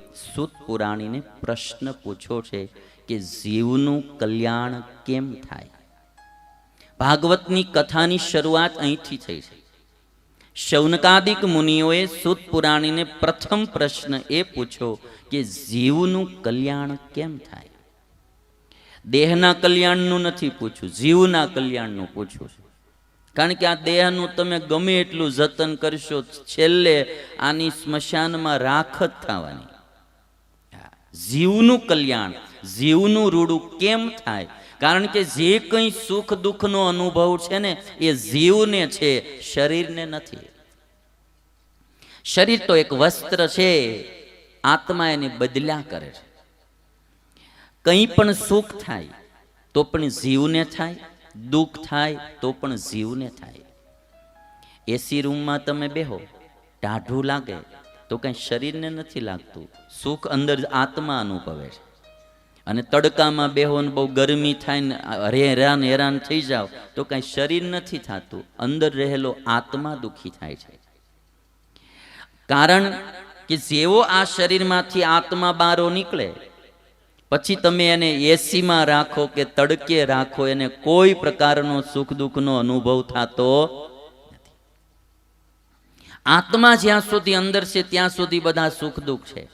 સુત પુરાણીને પ્રશ્ન પૂછ્યો છે કે જીવનું કલ્યાણ કેમ થાય? ભાગવતની કથાની શરૂઆત અહીંથી થઈ છે. શૌનકાદિક મુનિઓએ સુત પુરાણીને પ્રથમ પ્રશ્ન એ પૂછ્યો કે જીવનું કલ્યાણ કેમ થાય? દેહના કલ્યાણનું નથી પૂછ્યું, જીવના કલ્યાણનું પૂછ્યું છે. કારણ કે આ દેહનું તમે ગમે એટલું જતન કરશો, છેલ્લે આની સ્મશાનમાં રાખ જ થવાની. જીવનું કલ્યાણ, જીવનું રૂડું કેમ થાય? કારણ કે જે કંઈ સુખ દુઃખનો અનુભવ છે ને, એ જીવને છે, શરીરને નથી. શરીર તો એક વસ્ત્ર છે, આત્મા એને બદલ્યા કરે છે. કંઈ પણ સુખ થાય, તો પણ જીવને થાય, દુઃખ થાય, તો પણ જીવને થાય. એસી રૂમમાં તમે બેહો, ટાઢું લાગે તો કંઈ શરીરને નથી લાગતું. સુખ અંદર આત્મા અનુભવે છે. અને તડકામાં બેહો ને બહુ ગરમી થાય ને હેરાન હેરાન થઈ જાવ તો કાંઈ શરીર નથી થતું. અંદર રહેલો આત્મા દુઃખી થાય છે. કારણ કે જેવો આ શરીરમાંથી આત્મા બારો નીકળે, પછી તમે એને એસીમાં રાખો કે તડકે રાખો, એને કોઈ પ્રકારનો સુખ દુઃખનો અનુભવ થતો આત્મા જ્યાં સુધી અંદર છે, ત્યાં સુધી બધા સુખ દુઃખ છે.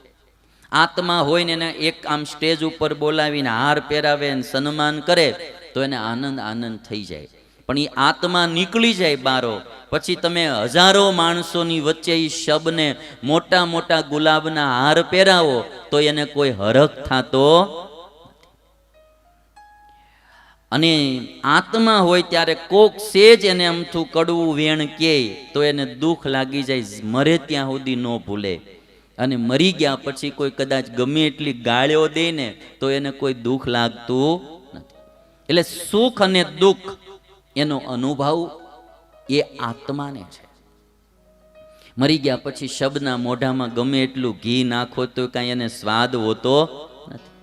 આત્મા હોય ને એને એક આમ સ્ટેજ ઉપર બોલાવીને હાર પહેરાવે ને સન્માન કરે, તો એને આનંદ આનંદ થઈ જાય. પણ એ આત્મા નીકળી જાય બારો, પછી તમે હજારો માણસોની વચ્ચે એ શબને મોટા મોટા ગુલાબના હાર પહેરાવો, તો એને કોઈ હરખ થતો અને આત્મા હોય ત્યારે કોક સેજ એને અમથું કડવું વેણ કે તો એને દુઃખ લાગી જાય મરે ત્યાં સુધી ન ભૂલે. અને મરી ગયા પછી કોઈ કદાચ ગમે એટલી ગાળ્યો દે ને તો એને કોઈ દુઃખ લાગતું નથી. એટલે સુખ અને દુઃખ એનો અનુભવ એ આત્માને છે. મરી ગયા પછી શબના મોઢામાં ગમે એટલું ઘી નાખો તો કાંઈ એને સ્વાદ હોતો નથી.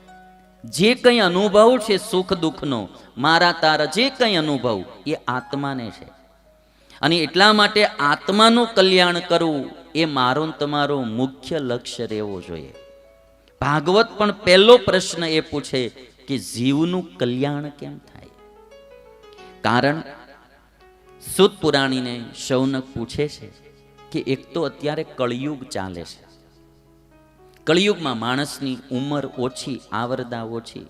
જે કંઈ અનુભવ છે સુખ દુઃખનો, મારા તારા જે કંઈ અનુભવ, એ આત્માને છે. અને એટલા માટે આત્માનું કલ્યાણ કરવું એ મારો તમારો મુખ્ય લક્ષ્ય રહેવો જોઈએ. ભાગવત પણ પહેલો પ્રશ્ન એ પૂછે કે જીવનું કલ્યાણ કેમ થાય? કારણ સુત પુરાણીને શૌનક પૂછે છે કે એક તો અત્યારે કળિયુગ ચાલે છે. કળિયુગમાં માણસની ઉંમર ઓછી, આવરદા ઓછી.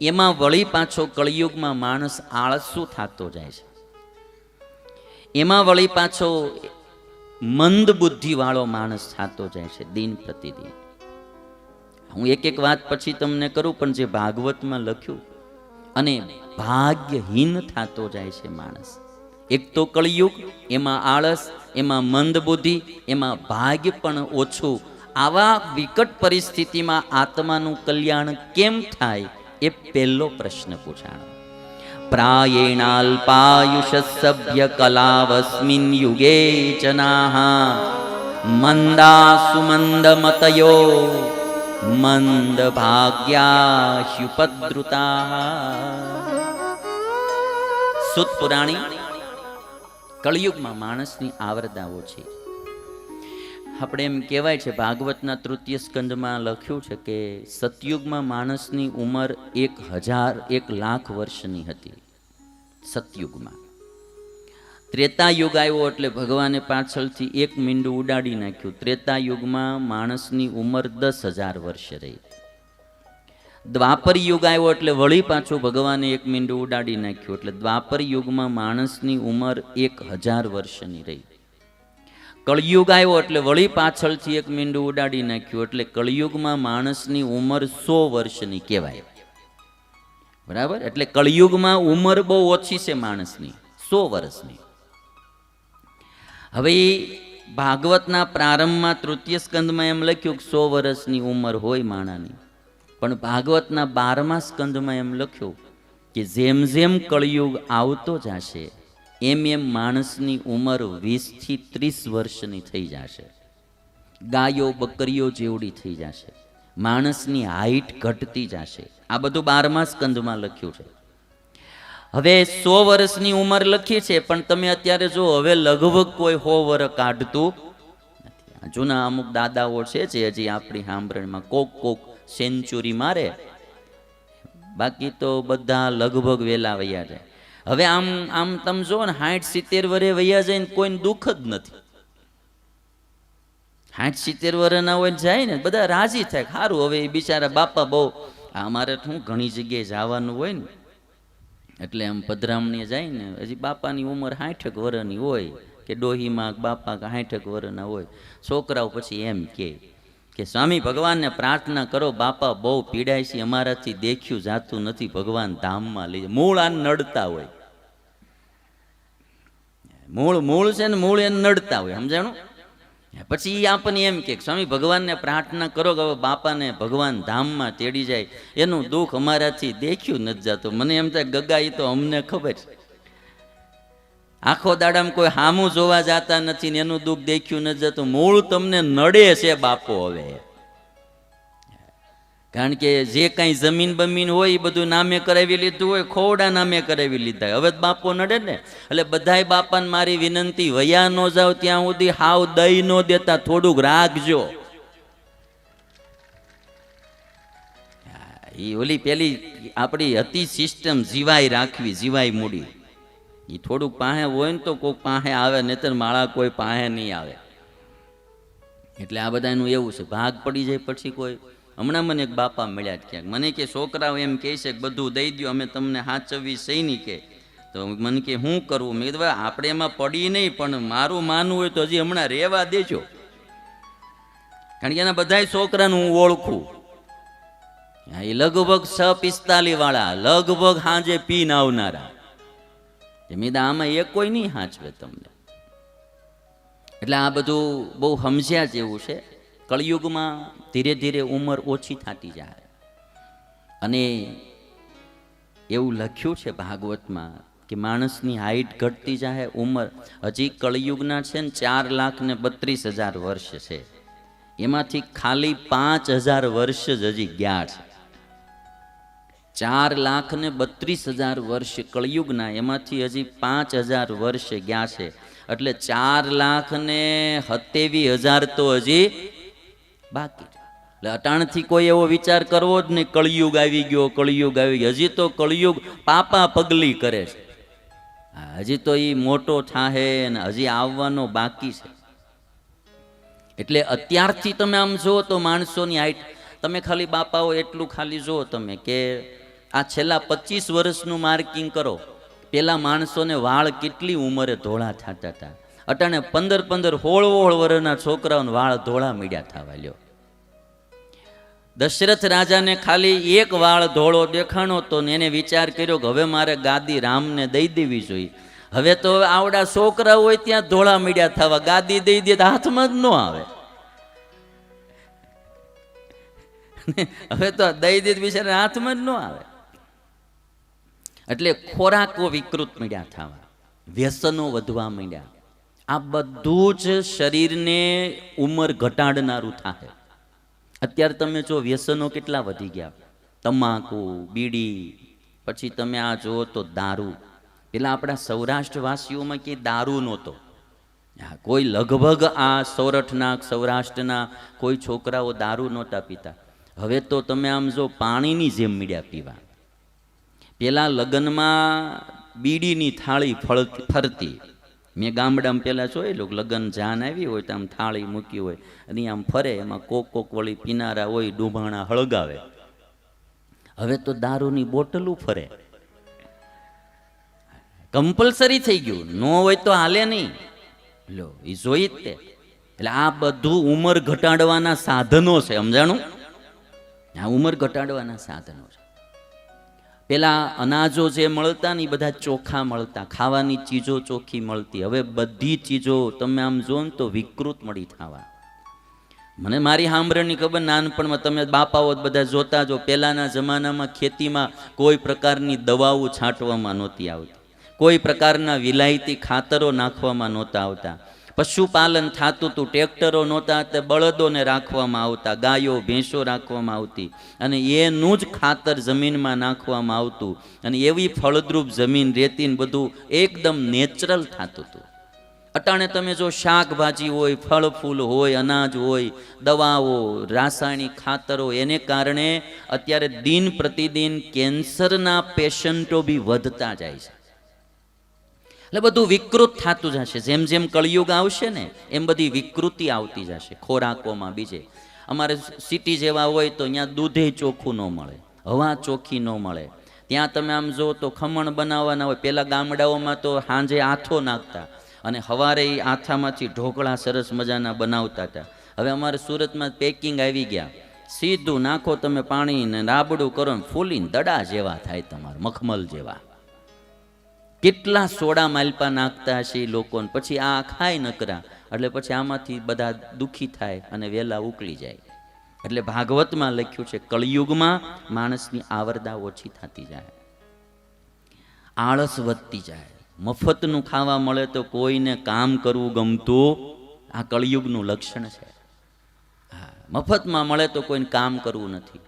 એમાં વળી પાછો કળિયુગમાં માણસ આળસુ થતો જાય છે. એમાં વળી પાછો મંદ બુદ્ધિવાળો માણસ થતો જાય છે દિન પ્રતિદિન. હું એક એક વાત પછી તમને કરું, પણ જે ભાગવતમાં લખ્યું, અને ભાગ્યહીન થતો જાય છે માણસ. એક તો કળિયુગ, એમાં આળસ, એમાં મંદ બુદ્ધિ, એમાં ભાગ્ય પણ ઓછું આવા વિકટ પરિસ્થિતિમાં આત્માનું કલ્યાણ કેમ થાય એ પહેલો પ્રશ્ન પૂછાણો. પ્રાયેણાલ્પાયુષસભ્ય કલાવસ્મિન યુગે સુમંદ મતયો મંદ ભાગ્યાહ્યુપદ્રુતા સુત પુરાણી કળિયુગમાં માણસની આવરદાઓ છે. આપણે એમ કહેવાય છે, ભાગવતના તૃતીય સ્કંદમાં લખ્યું છે કે સતયુગમાં માણસની ઉંમર એક હજાર એક લાખ વર્ષની હતી. સતયુગમાં. ત્રેતા યુગ આવ્યો એટલે ભગવાને પાછળથી એક મીંડું ઉડાડી નાખ્યું. ત્રેતા યુગમાં માણસની ઉંમર દસ હજાર વર્ષ રહી. દ્વાપર યુગ આવ્યો એટલે વળી પાછું ભગવાને એક મીંડું ઉડાડી નાખ્યું. એટલે દ્વાપર યુગમાં માણસની ઉંમર એક હજાર વર્ષની રહી. કળિયુગ આવ્યો એટલે વળી પાછળથી એક મીંડું ઉડાડી નાખ્યું. એટલે કળિયુગમાં માણસની ઉંમર સો વર્ષની કહેવાય. બરાબર? એટલે કળિયુગમાં ઉંમર બહુ ઓછી છે માણસની. સો વર્ષની. હવે ભાગવતના પ્રારંભમાં તૃતીય સ્કંદમાં એમ લખ્યું કે સો વર્ષની ઉંમર હોય માણાની. પણ ભાગવતના બારમા સ્કંદમાં એમ લખ્યું કે જેમ જેમ કળિયુગ આવતો જશે એમ એમ માણસની ઉંમર વીસથી ત્રીસ વર્ષની થઈ જશે. ગાયો બકરીઓ જેવડી થઈ જશે. માણસની હાઈટ ઘટતી જશે. આ બધું બારમા સ્કંદમાં લખ્યું છે. હવે સો વર્ષની ઉંમર લખી છે, પણ તમે અત્યારે જો હવે લગભગ કોઈ સો વર્ષ કાઢતું જૂના અમુક દાદાઓ છે જે હજી આપણી સાંભળણીમાં કોક કોક સેન્ચુરી મારે. બાકી તો બધા લગભગ વેલા વૈયા છે હવે આમ આમ તમે જો ને સાઠ સિત્તેર વરે વૈયા જાય ને કોઈને દુઃખ જ નથી. સાઠ સિત્તેર વરના હોય જાય ને, બધા રાજી થાય સારું હવે એ બિચારા બાપા બહુ અમારે શું ઘણી જગ્યાએ જવાનું હોય ને? એટલે આમ પધરામણીએ જાય ને, હજી બાપાની ઉંમર સાઠેક વર્ષની હોય કે ડોહીમાં બાપા કે સાઠેક વર્ષના હોય. છોકરાઓ પછી એમ કે કે સ્વામી, ભગવાનને પ્રાર્થના કરો, બાપા બહુ પીડાય છે, અમારાથી દેખ્યું જાતું નથી, ભગવાન ધામમાં લઈ મૂળ આ નડતા હોય. મૂળ મૂળ છે ને મૂળ એને નડતા હોય, સમજાણું? પછી એ આપણને એમ કે, સ્વામી, ભગવાનને પ્રાર્થના કરો કે હવે બાપાને ભગવાન ધામમાં તેડી જાય. એનું દુઃખ અમારાથી દેખ્યું નથી જતું. મને એમ થાય, ગગા એ તો અમને ખબર છે. આખો દાડામાં કોઈ હામું જોવા જાતા નથી ને એનું દુઃખ દેખ્યું નથી જતું. મૂળ તમને નડે છે બાપો હવે. કારણ કે જે કાંઈ જમીન બમીન હોય એ બધું નામે કરાવી લીધું હોય ખોવડા નામે કરાવી લીધા હવે બાપો નડે ને. એટલે બધાય બાપાને મારી વિનંતી, વયા ન જાવ ત્યાં સુધી, હાવ દઈ ન દેતા, થોડુંક રાખજો. એ ઓલી પેલી આપણી હતી સિસ્ટમ જીવાય રાખવી, જીવાય મૂડી. એ થોડુંક પાસે હોય ને તો કોઈ પાસે આવે, નહીતર માળા કોઈ પાસે નહીં આવે. એટલે આ બધાનું એવું છે. ભાગ પડી જાય પછી કોઈ. હમણાં મને એક બાપા મળ્યા ક્યાંક. મને કે છોકરાઓ એમ કહે છે કે બધું દઈ દો અમે તમને હાચવી સૈની કે તો મને કે શું કરવું મેં કીધું આપણે એમાં પડી નહીં પણ મારું માનવું હોય તો હજી હમણાં રહેવા દેજો. કારણ કે એના બધાય છોકરાને હું ઓળખું. હા, એ લગભગ છ પિસ્તાલી વાળા લગભગ હાજે પીન આવનારા. મેં આમાં એ કોઈ નહીં હાચવે તમને. એટલે આ બધું બહુ સમજ્યા જેવું છે. કળિયુગમાં ધીરે ધીરે ઉંમર ઓછી થતી જાય. અને એવું લખ્યું છે ભાગવતમાં કે માણસની હાઈટ ઘટતી જાય, ઉંમર હજી કળિયુગના છે ને ચાર લાખ ને બત્રીસ હજાર વર્ષ છે. એમાંથી ખાલી પાંચ હજાર વર્ષ જ હજી ગયા છે. ચાર લાખ ને બત્રીસ હજાર વર્ષ કળિયુગના એમાંથી હજી પાંચ હજાર વર્ષ ગયા છે. એટલે ચાર લાખ ને સત્યાવી હજાર તો હજી બાકી એટલે અટાણથી કોઈ એવો વિચાર કરવો જ નહીં, કળિયુગ આવી ગયો, કળિયુગ આવી ગયો. હજી તો કળિયુગ પાપા પગલી કરે છે. હજી તો એ મોટો થાહે અને હજી આવવાનો બાકી છે. એટલે અત્યારથી તમે આમ જુઓ તો માણસોની હાઈટ, તમે ખાલી બાપાઓ એટલું ખાલી જુઓ તમે કે આ છેલ્લા પચીસ વર્ષનું માર્કિંગ કરો. પેલા માણસોને વાળ કેટલી ઉંમરે ધોળા થતા હતા? અટાણે પંદર પંદર હોળ હોળ વર્ષના છોકરાઓને વાળ ધોળા મીડ્યા થવા લ્યો દશરથ રાજાને ખાલી એક વાળ ધોળો દેખાણો તો એને વિચાર કર્યો કે હવે મારે ગાદી રામને દઈ દેવી જોઈએ. હવે તો આવડા છોકરા હોય ત્યાં ધોળા મીડ્યા થવા ગાદી દઈ દે તો હાથમાં જ ન આવે. હવે તો દઈ દે બિચારા હાથમાં જ ન આવે. એટલે ખોરાકો વિકૃત મીડ્યા થવા વ્યસનો વધવા માંડ્યા આ બધું જ શરીરને ઉંમર ઘટાડનારું થાય અત્યારે તમે જો વ્યસનો કેટલા વધી ગયા. તમાકુ, બીડી, પછી તમે આ જુઓ તો દારૂ. પેલા આપણા સૌરાષ્ટ્રવાસીઓમાં કે દારૂ નહોતો. કોઈ લગભગ આ સૌરઠના, સૌરાષ્ટ્રના કોઈ છોકરાઓ દારૂ નહોતા પીતા. હવે તો તમે આમ જો પાણીની જેમ મીડ્યા પીવા. પેલા લગ્નમાં બીડીની થાળી ફળતી ફરતી મેં ગામડામાં પેલા જોયેલું કે લગ્ન જાન આવી હોય તો આમ થાળી મૂકી હોય. અને આમ ફરે, એમાં કોક કોક વળી પીનારા હોય ડૂબાણા હળગાવે. હવે તો દારૂની બોટલું ફરે. કમ્પલસરી થઈ ગયું. ન હોય તો હાલે નહીં. લો એ જોઈ જ તે. એટલે આ બધું ઉંમર ઘટાડવાના સાધનો છે, સમજાણું? આ ઉંમર ઘટાડવાના સાધનો છે. પેલા અનાજો જે મળતા ને એ બધા ચોખ્ખા મળતા, ખાવાની ચીજો ચોખ્ખી મળતી. હવે બધી ચીજો તમે આમ જો ને તો વિકૃત મળી થવા. મને મારી સાંભળણી ખબર નાનપણમાં તમે બાપાઓ બધા જોતા જો પહેલાંના જમાનામાં ખેતીમાં કોઈ પ્રકારની દવાઓ છાંટવામાં નહોતી આવતી. કોઈ પ્રકારના વિલાયતી ખાતરો નાખવામાં નહોતા આવતા. પશુપાલન થતું હતું ટ્રેક્ટરો નહોતા, તે બળદોને રાખવામાં આવતા, ગાયો, ભેંસો રાખવામાં આવતી અને એનું જ ખાતર જમીનમાં નાખવામાં આવતું અને એવી ફળદ્રુપ જમીન રેતી ને બધું એકદમ નેચરલ થતું હતું અટાણે તમે જો શાકભાજી હોય ફળ ફૂલ હોય, અનાજ હોય, દવાઓ, રાસાયણિક ખાતરો, એને કારણે અત્યારે દિન પ્રતિદિન કેન્સરના પેશન્ટો બી વધતા જાય છે. એટલે બધું વિકૃત થતું જશે જેમ જેમ કળિયુગ આવશે ને, એમ બધી વિકૃતિ આવતી જશે, ખોરાકોમાં બીજે. અમારે સિટી જેવા હોય તો અહીંયા દૂધે ચોખ્ખું ન મળે, હવા ચોખ્ખી ન મળે. ત્યાં તમે આમ જો તો ખમણ બનાવવાના હોય. પેલા ગામડાઓમાં તો સાંજે આથો નાખતા અને સવારે એ આથામાંથી ઢોકળા સરસ મજાના બનાવતા હતા. હવે અમારે સુરતમાં પેકિંગ આવી ગયા. સીધું નાખો તમે પાણી ને રાબડું કરો ફૂલીને દડા જેવા થાય તમારા, મખમલ જેવા. કેટલા સોડા માલપા નાખતા હશે એ લોકોને? પછી આ ખાય નકરા. એટલે પછી આમાંથી બધા દુઃખી થાય અને વેલા ઉકળી જાય. એટલે ભાગવતમાં લખ્યું છે, કળિયુગમાં માણસની આવરદા ઓછી થતી જાય. આળસ વધતી જાય. મફતનું ખાવા મળે તો કોઈને કામ કરવું ગમતું આ કળિયુગનું લક્ષણ છે. હા, મફતમાં મળે તો કોઈને કામ કરવું નથી.